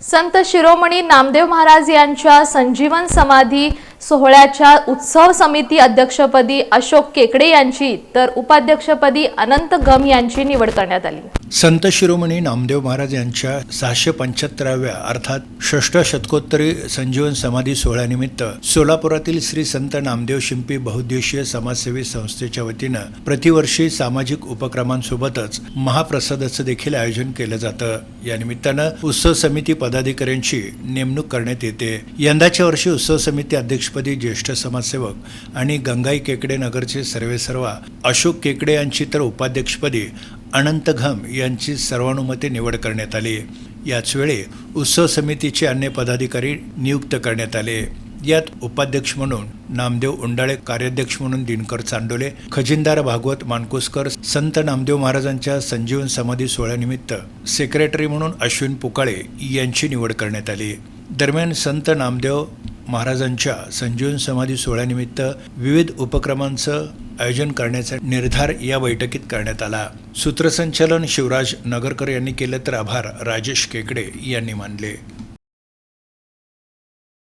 संत शिरोमणी नामदेव महाराज यांच्या संजीवन समाधी सोहळ्याच्या उत्सव समिती अध्यक्षपदी अशोक केकडे यांची तर उपाध्यक्षपदी अनंत गम यांची निवड करण्यात आली. संत शिरोमणी नामदेव महाराज यांच्या सहाशे पंच्याहत्तराव्या अर्थात षष्ठ शतकोत्तरी संजीवन समाधी सोहळ्यानिमित्त सोलापुरातील श्री संत नामदेव शिंपी बहुद्देशीय समाजसेवी संस्थेच्या वतीनं प्रतिवर्षी सामाजिक उपक्रमांसोबतच महाप्रसादाचं देखील आयोजन केलं जातं. या निमित्तानं उत्सव समिती पदाधिकाऱ्यांची नेमणूक करण्यात येते. यंदाच्या वर्षी उत्सव समिती अध्यक्ष अध्यक्षपदी ज्येष्ठ समाजसेवक आणि गंगाई केकडे नगरचे सर्वेसर्वा अशोक केकडे यांची तर उपाध्यक्षपदी अनंत घम यांची सर्वानुमते निवड करण्यात आली. याचवेळी उत्सव समितीचे अन्य पदाधिकारी नियुक्त करण्यात आले. यात उपाध्यक्ष म्हणून नामदेव उंडाळे कार्याध्यक्ष म्हणून दिनकर चांडोले खजिनदार भागवत मानकुसकर संत नामदेव महाराजांच्या संजीवन समाधी सोहळ्यानिमित्त सेक्रेटरी म्हणून अश्विन पुकाळे यांची निवड करण्यात आली. दरम्यान संत नामदेव महाराजांच्या संजीवन समाधी सोहळ्यानिमित्त विविध उपक्रमांचं आयोजन करण्याचा निर्धार या बैठकीत करण्यात आला. सूत्रसंचालन शिवराज नगरकर यांनी केलं तर आभार राजेश केकडे यांनी मानले.